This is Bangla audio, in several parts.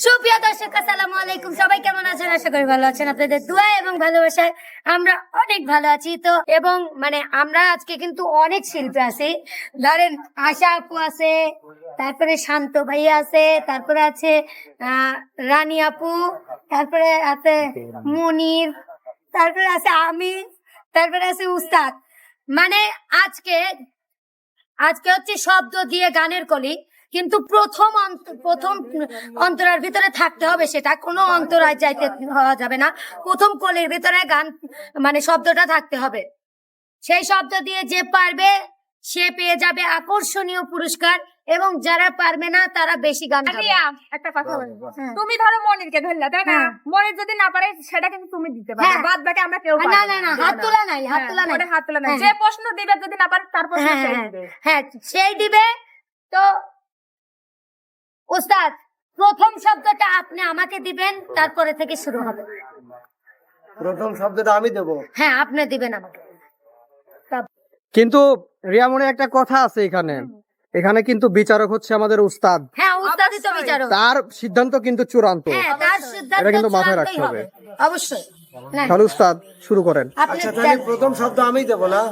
সুপ্রিয় দর্শক, আসসালামু আলাইকুম। সবাই কেমন আছেন? আশা করি ভালো আছেন। আপনাদের দোয়া এবং ভালোবাসায় আমরা অনেক ভালো আছি। তো, এবং মানে আমরা আজকে কিন্তু অনেক শিল্পী আছি। ধরেন আশা আপু আছে, তারপরে শান্ত ভাইয়া আছে, তারপরে আছে রানী আপু, তারপরে আছে মনির, তারপরে আছে আমি তারপরে আছে উস্তাদ। মানে আজকে আজকে হচ্ছে শব্দ দিয়ে গানের কলি। কিন্তু প্রথম অন্ত- প্রথম অন্তরার ভিতরে থাকতে হবে সেটা। কোনো অন্তরায় যাইতে হওয়া যাবে না। প্রথম কলির ভিতরে গান মানে শব্দটা থাকতে হবে। সেই শব্দ দিয়ে যে পারবে সে পেয়ে যাবে আকর্ষণীয় পুরস্কার এবং যারা পারবে না তারা বেশি গান গাবে। একটা কথা বলি। হ্যাঁ। তুমি ধরো মনিরকে ধরলে তাই না? হ্যাঁ। মনির যদি না পারে সেটা কিন্তু তুমি দিতে পারবে হ্যাঁ। বাদ বাকি আমরা কেউ না, না না হাত তোলা নাই হাত তোলা নাই। হাত তোলা নাই। যে প্রশ্ন দিবে যদি না পারে তার প্রশ্ন দিবে। হ্যাঁ সেই দিবে তো ওস্তাদ প্রথম শব্দটা আপনি আমাকে দিবেন তারপরে থেকে শুরু হবে। প্রথম শব্দটা আমি দেব। হ্যাঁ আপনি দিবেন আমাকে। কিন্তু রিয়ামনের একটা কথা আছে এখানে। এখানে কিন্তু বিচারক হচ্ছে আমাদের উস্তাদ হ্যাঁ উস্তাদই তো বিচারক। তার সিদ্ধান্ত কিন্তু চূড়ান্ত। হ্যাঁ তার সিদ্ধান্ত এটা কিন্তু মাথায় রাখতে হবে। অবশ্যই। না তাহলে উস্তাদ শুরু করেন। আচ্ছা তাহলে প্রথম শব্দ আমি দেবো না?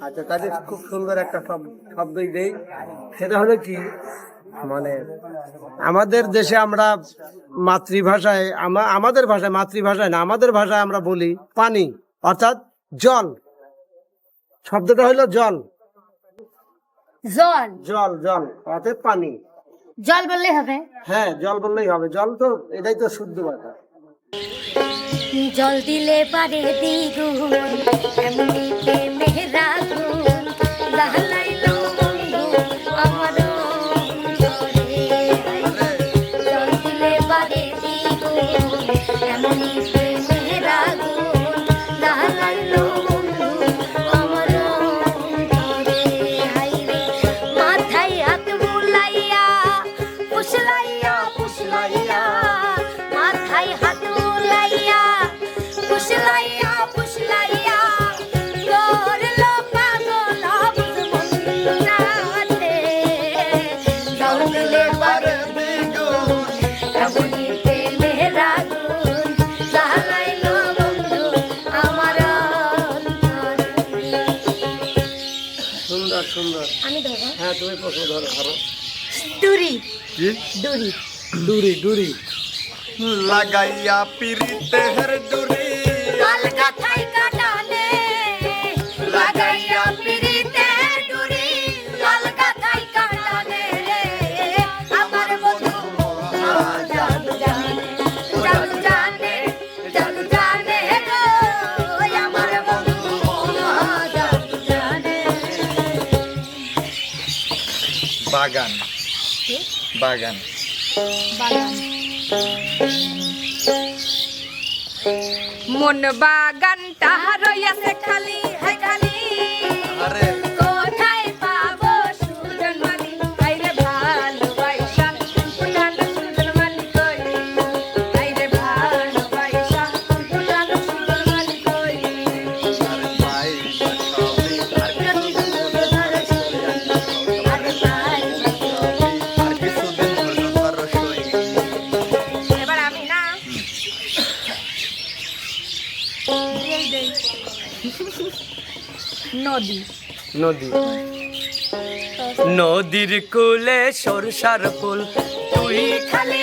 আচ্ছা তাহলে খুব সুন্দর একটা শব- শব্দই দেই। সেটা হলো কি? মানে আমাদের দেশে আমরা মাতৃভাষায় আমা- আমাদের ভাষায় মাতৃভাষায় না আমাদের ভাষায় আমরা বলি পানি অর্থাৎ জল। শব্দটা হলো জল। জল। জল জল অর্থাৎ পানি। জল বললে হবে। হ্যাঁ জল বললেই হবে। জল তো এটাই তো শুদ্ধ কথা। জল দিলে পারে দ্বিগুণ এমনি মেহরা গুণ সুন্দর। আমি ধরবো। হ্যাঁ তুমি প্রশ্ন ধরো ধরো। দূরি। দূরি। ডুরি ডুরি লাগাইয়া পিরিতে হের কলকাতায় বাগান। মন বাগান তাহার খালি খালি। আরে নদী। নদী। নদীর কুলে সরষার ফুল তুই খালি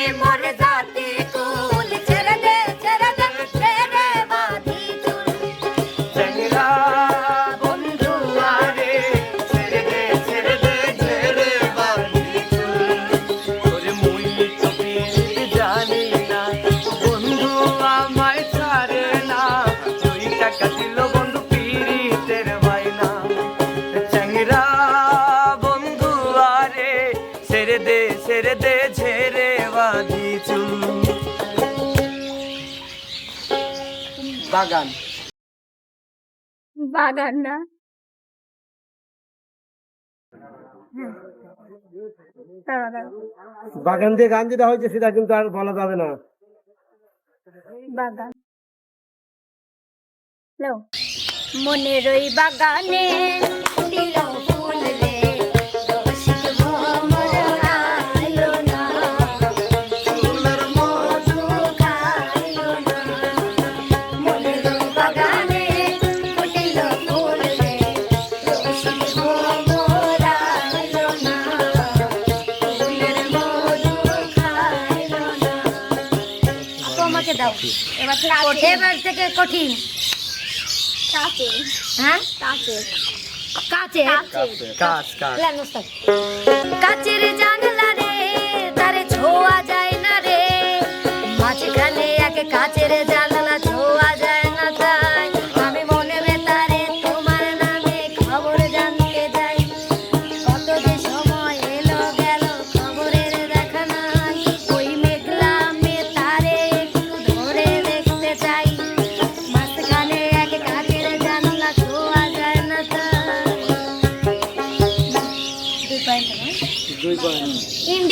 বাগান। বাগান না। বাগান দিয়ে গান যেটা হয়েছে সেটা কিন্তু আর বলা যাবে না। বাগান। মনের ওই বাগানে দাও। এবার থেকে কঠিন। এবার থেকে কঠিন। কাছে। হ্যাঁ? কাছে। কাচের জানলা রে তারে ছোঁয়া যায় না রে। মাঝখানে এক কাচের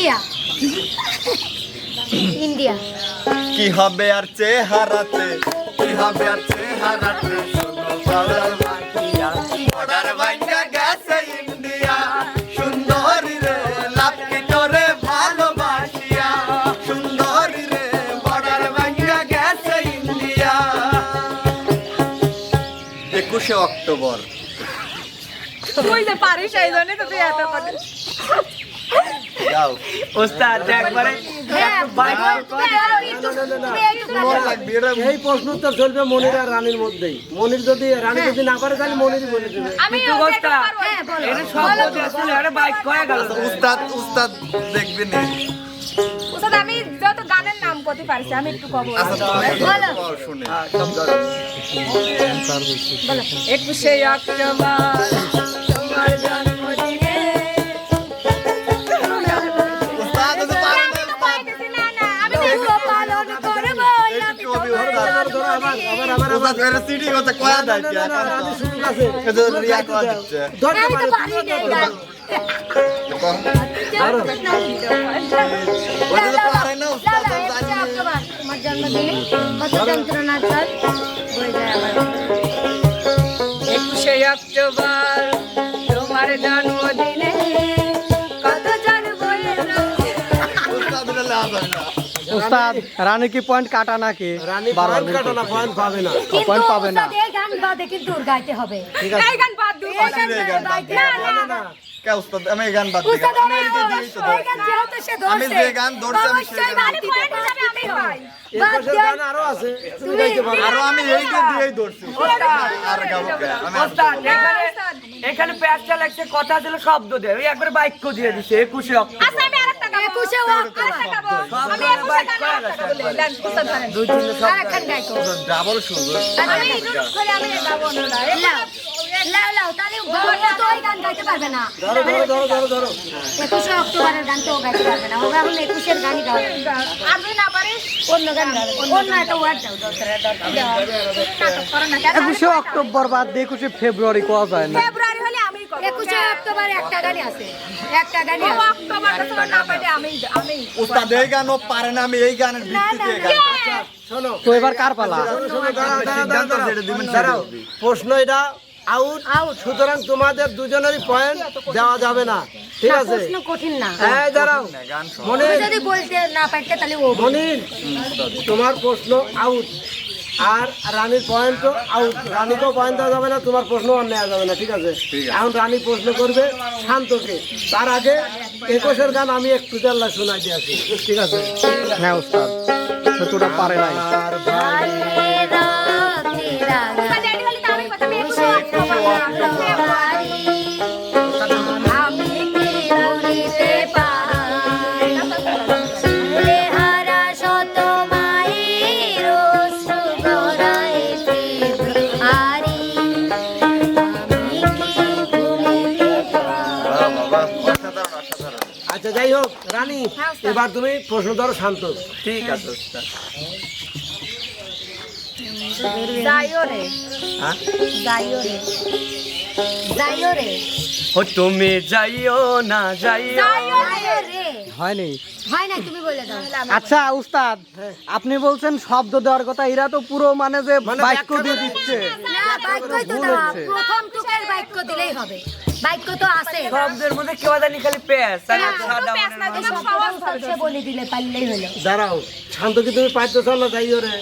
ইন্ডিয়া। ইন্ডিয়া। কি হবে আর চেহারাতে? কি হবে আর চেহারাতে? শোনো বাউলার মাটিয়া অর্ডার ভাঙ্গা গেছে ইন্ডিয়া। সুন্দরী রে লাপকে করে ভালোবাসিয়া। সুন্দরী রে বর্ডার ভাঙ্গা গেছে ইন্ডিয়া। একুশে অক্টোবর। তুই যে পারিস এই জন্যই তো তুই এত কঠিন যাও। ওস্তাদ একবারে বাইক তুমি আরও একটু- তুমি একটু এই প্রশ্ন উত্তর চলবে মনির আর রানীর মধ্যেই। মনির যদি রানী যদি না পারে তাহলে মনিরই বলে দেবে। আমি একটু। হ্যাঁ উস্তাদ উস্তাদ দেখবি নি। ওস্তাদ, যত গানের নাম করতে পারছি আমি একটু কব। আচ্ছা বলো। অক্টোবর তোমার যন্ত্রণা চল বয়ে যায় আবার। একুশে অক্টোবর উস্তাদ রানী কি পয়েন্ট কাটা নাকি? রানী পয়েন্ট কাটো না পয়েন্ট পাবে না। পয়েন্ট পাবে না। এই গান বাদে কিন্তু ওর গাইতে হবে। এই গান বাদ দিও এই গান বাদ। হবে। না কে উস্তাদ আমি এই গান বাদ দিই উস্তাদ, আমি ওই- এই তো গান যেহেতু সে আমি যে গান ধরছি আমি সেই গান পয়েন্ট হিসাবে আমি আরও আছে তুমি গাইতে পারো। আরও আমি এই যে দিয়েই ধরছি। আর গাবো ওস্তাদ এখানে এখানে প্যাচটা লাগছে কথা ছিল শব্দ দিয়ে ওই একবারে বাক্য দিয়ে দিছে একুশে অক্টোবর আচ্ছা আমি আরেকটা গাবো একুশে অক্টোবর। আমি একুশে। ডাবল অক্টোবরের গান তো গাইতে পারবে না। এখন একুশের গানই না অন্য গান অন্য একটা ওয়ার্ড অক্টোবর বাদ দিয়ে একুশে ফেব্রুয়ারি কোয়া যায় না? ফেব্রুয়ারি হলে একুশে অক্টোবরে একটা গানই আছে। একটা গানই ও আছে। অক্টোবর তো তোমার না পাইলে আমি আমি উস্তাদ এই গানও পারে না আমি এই গানের ভিত্তিতে গান তো এবার কার পালা? শোনো, শোনো, দাঁড়াও, দাঁড়াও, সিদ্ধান্ত দাঁড়াও, যেটা দিবেন দাঁড়াও। সেটা দিবি। প্রশ্ন এটা আউট আউট সুতরাং তোমাদের দুজনেরই পয়েন্ট দেওয়া যাবে না। ঠিক আছে? প্রশ্ন কঠিন না। হ্যাঁ দাঁড়াও। মনে যদি বলতে না পারতে তাহলে ও মনির তোমার প্রশ্ন আউট আর রানীর পয়েন্ট তো আউট রানীকেও পয়েন্ট দেওয়া যাবে না তোমার প্রশ্ন আর নেওয়া যাবে না ঠিক আছে? এখন রানী প্রশ্ন করবে শান্তকে। তার আগে একুশের গান আমি একটু জানলা শোনাই দিয়েছি ঠিক আছে? হ্যাঁ সেতুটা পারে নাই। এবার তুমি প্রশ্ন ধরো শান্ত। ঠিক আছে উস্তাদ যাইও রে হ্যাঁ? যাইও রে যাইও রে ও তুমি যাইও না যাইও যাইও হয়নি। হয় না তুমি বলে দাও। আচ্ছা উস্তাদ আপনি বলছেন শব্দ দেওয়ার কথা এরা তো পুরো মানে যে মানে বাক্য দিয়ে দিচ্ছে। না বাক্যই তো ভুল প্রথম টুকের বাক্য দিলেই হবে। বাক্য তো আছে। শব্দের মধ্যে কেউ জানি খালি প্যাচ আর সাদা প্যাচ না, মনের এই মানুষ। শব্দটা সে বলে দিলে পারলেই হলো। দাঁড়াও শান্ত কি তুমি পাইতেছ না যাইও রে।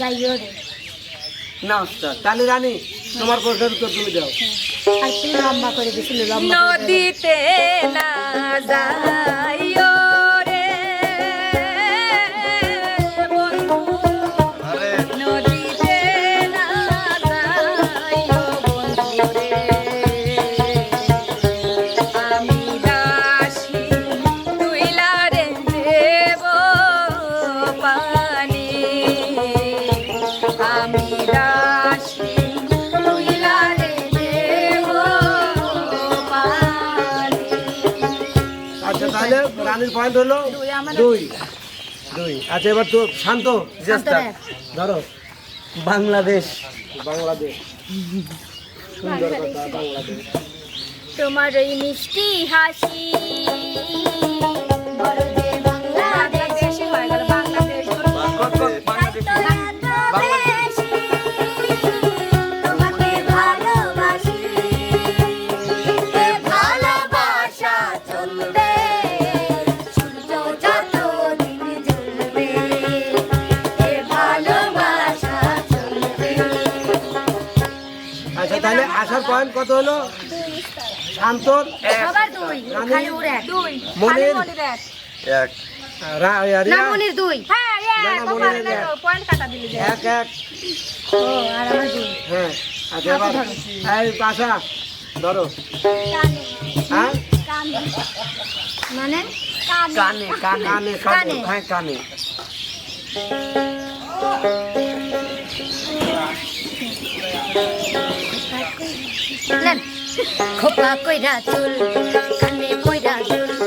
যাইও রে। না উস্তাদ। তাহলে রানী তোমার প্রশ্নের উত্তর তুমি দাও। আর তুই লম্বা করে দিছিল লম্বা নদীতে না যাইও পয়েন্ট হলো দুই দুই। আচ্ছা এবার তো শান্ত শান্ত ধরো। বাংলাদেশ। বাংলাদেশ। সুন্দর কথা বাংলাদেশ। তোমার ওই মিষ্টি হাসি। বলো বাংলাদেশ। হয়ে গেল বাংলাদেশ। কত হলো? শান্তর সবার দুই খালি ওর এক। মনির? এক। মনির দুই। হ্যাঁ এক এক। তো, পয়েন্ট কাটা দিলি যে। এক এক। ও আর আমার দুই। হ্যাঁ আচ্ছা এবার এই ধরো। হ্যাঁ? মানে? কানে। কানে কানে। কানে। হ্যাঁ কানে। নেন খোপা কইরা চুল কানে কইরা চুল।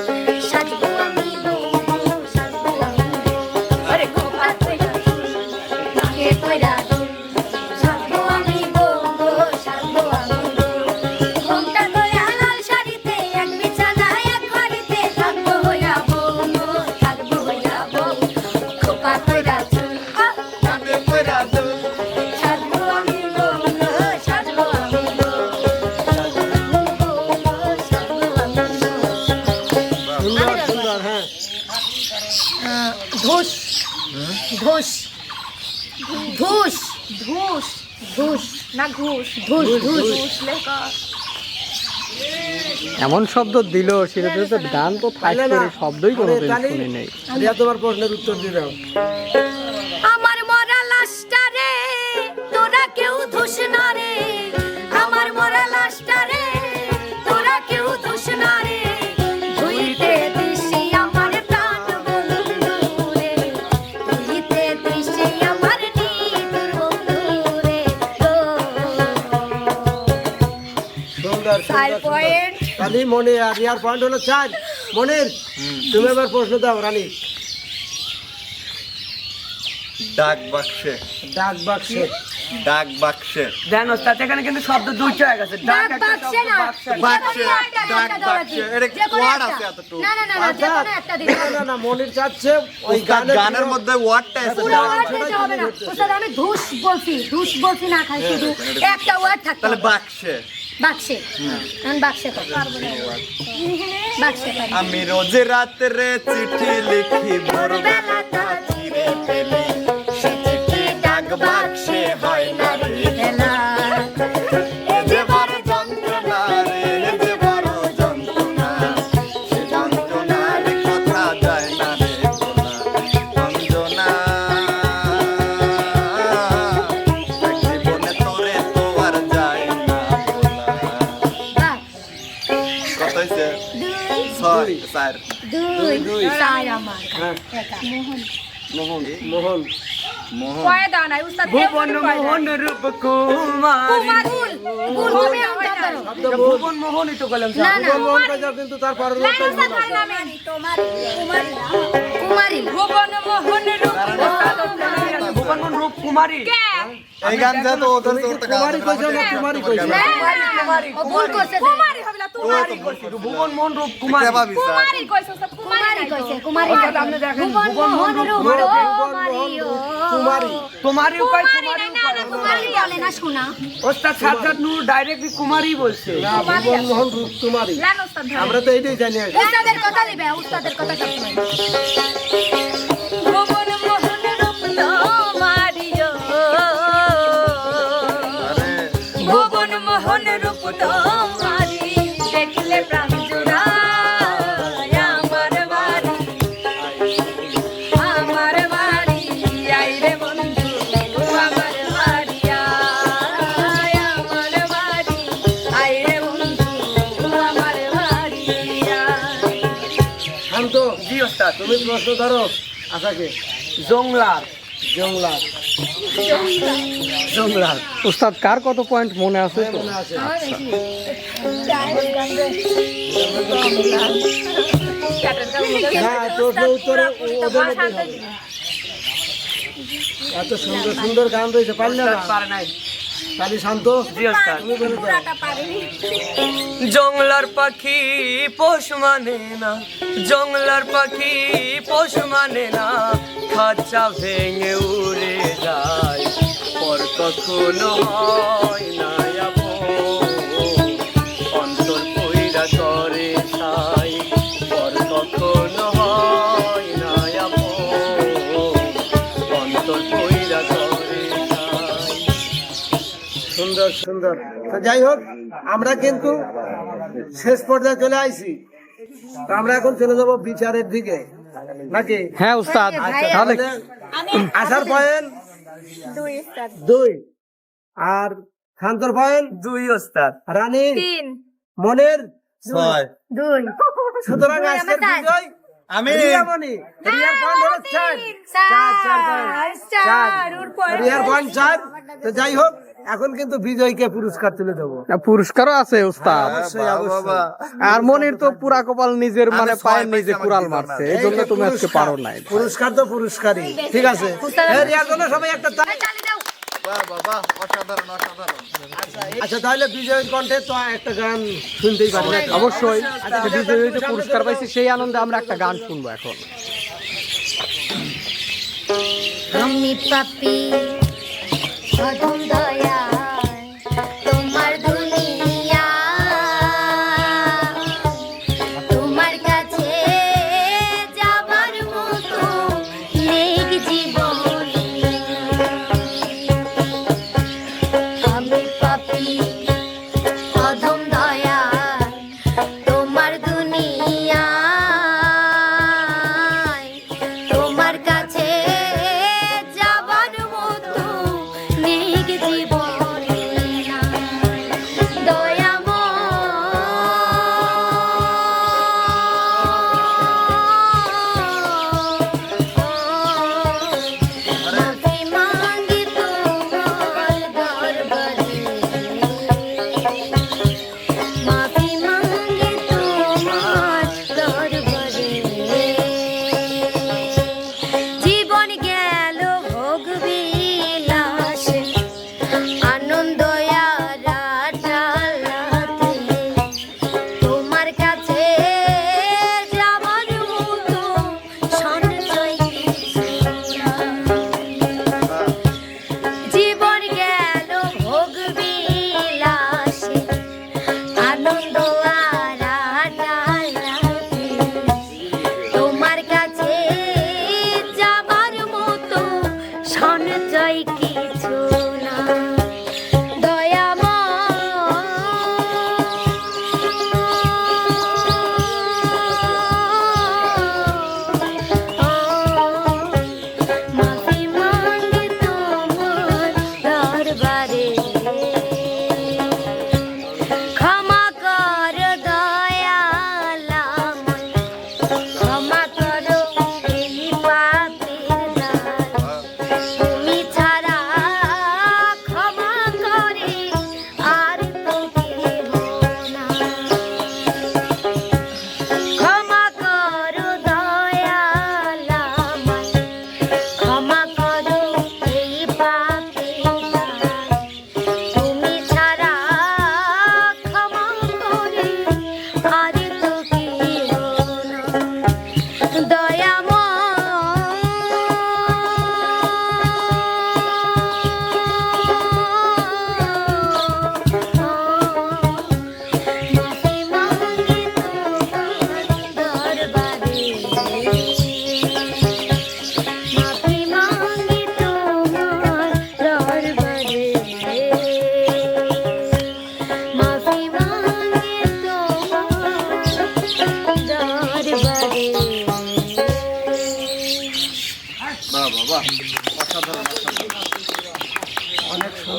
ধুস না ঘুষ ধুস ধুস। এমন শব্দ দিল সেটা তো গান তো শব্দই কোনো শুনে নেই তোমার প্রশ্নের উত্তর দিয়ে রানী মনে আর রিয়ার পয়েন্ট হলো চার। মনির তুমি এবার প্রশ্ন দাও রানী। ডাক বাক্সে। ডাক বাক্সে। ডাক বাক্সে। দেন ওস্তাদ এখানে কিন্তু শব্দ দুইটা হয়ে গেছে। ডাক বাক্সে না। বাক্সে ডাক বাক্সে, এটা একটা। আছে এতটুকু। না না না না যে কোনো একটা দিতে না না না মনির চাচ্ছে ওই গানের গানের মধ্যে ওয়ার্ডটা আছে। পুরো ওয়ার্ড দিতে হবে না। ওস্তাদ আমি ধুস বলছি ধুস বলছি না খাই শুধু একটা ওয়ার্ড থাকতে তাহলে বাক্সে। বাক্সে। আমি বাক্সে বাক্সে। আমি রোজ রাত্রে চিঠি লিখি ভোরবেলা মোহন মোহন মোহন কয়ে দাও নাই উস্তাদ ভুবন মোহন রূপ কুমার। ভুল ভুল তুমি শব্দ ভুবন মোহনই তো বললাম না না মোহন কিন্তু তার কুমারী। ভুবন মোহন রূপ ভুবন মোহন রূপ কুমারী। এই গান যা তো ওদের তো কুমারী কইছো? না কুমারী কইছো। ও ভুল করছে কুমারী হবিলা কুমারী। ভুবন মোহন রূপ কুমারী। কুমারী কইছো উস্তাদ কুমারী কুমারী কইছে কুমারী আপনি দেখেন, ভুবন ভুবন মোহন মোহন রূপ কুমারী, কুমারী ও। কুমারী। কুমারী উপায় কুমারী কুমারী না না কুমারী বলে না শোনা। ওস্তাদ সাজ্জাদ নূর ডাইরেক্টলি কুমারী বলছে। ভুবন মোহন রূপ কুমারী। লাইন উস্তাদ ধরে আমরা তো এইটাই জানি। কথা কথা মোহন রূপ তোমারি দেখলে প্রাণ প্রশ্ন ধরো। আশাকে। জংলার। জংলার। জংলার। উস্তাদ কার কত পয়েন্ট মনে আছে তো? মনে আছে। আমার প্রশ্ন উত্তরে ওদের এত সুন্দর সুন্দর গান রয়েছে পারলে না। পারে নাই। তাহলে শান্ত? জি ওস্তাদ তুমি বলে দাও জংলার পাখি পোষ মানে না জংলার পাখি পোষ মানে না। খাঁচা ভেঙে উড়ে যায় পর কখনো হয় না আপন। অন্তর পইরা করে তাই পর কখনো সুন্দর সুন্দর। তো যাই হোক আমরা কিন্তু শেষ পর্যায়ে চলে আইছি। আমরা এখন চলে যাব বিচারের দিকে। নাকি? হ্যাঁ উস্তাদ। তাহলে তাহলে আসার পয়েন্ট? দুই আর শান্তর পয়েন্ট? দুই ওস্তাদ রানী? তিন। মনের? ছয়। দুই। সুতরাং দুই, আজকের বিজয় আমি রিয়ার পয়েন্ট হলো চার। চার চার চার রিয়ার পয়েন্ট চার। তো যাই হোক এখন কিন্তু বিজয়কে পুরস্কার তুলে দেবো। পুরস্কারও আছে উস্তাদ। বাবা। আর মনির তো পুরা কপাল নিজের মানে পায়ের নিজে কুড়াল মারছে এই জন্য তুমি আজকে পারো নাই। পুরস্কার তো পুরস্কারই। ঠিক আছে। জন্য সবাই একটা অসাধারণ আচ্ছা তাহলে বিজয়ের কণ্ঠে তো একটা গান শুনতেই পারি। অবশ্যই আচ্ছা, যে পুরস্কার পাইছে সেই আনন্দে আমরা একটা গান শুনব এখন। আমি পাপি অধম দয়া তোমার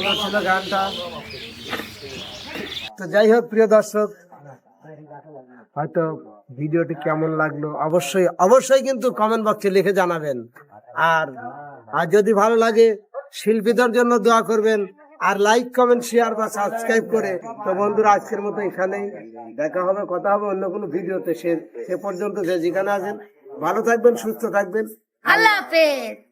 সুন্দর ছিল গানটা। তো যাই হোক, প্রিয় দর্শক, হয়তো ভিডিওটি কেমন লাগল অবশ্যই অবশ্যই কিন্তু কমেন্ট বক্সে লিখে জানাবেন। আর আর যদি ভালো লাগে, শিল্পীদের জন্য দোয়া করবেন। আর লাইক কমেন্ট শেয়ার বা সাবস্ক্রাইব করে। তো বন্ধুরা, আজকের মতো এখানেই দেখা হবে, কথা হবে অন্য কোনো ভিডিওতে। সে সে পর্যন্ত যে যেখানে আছেন, ভালো থাকবেন, সুস্থ থাকবেন। আল্লাহ হাফেজ।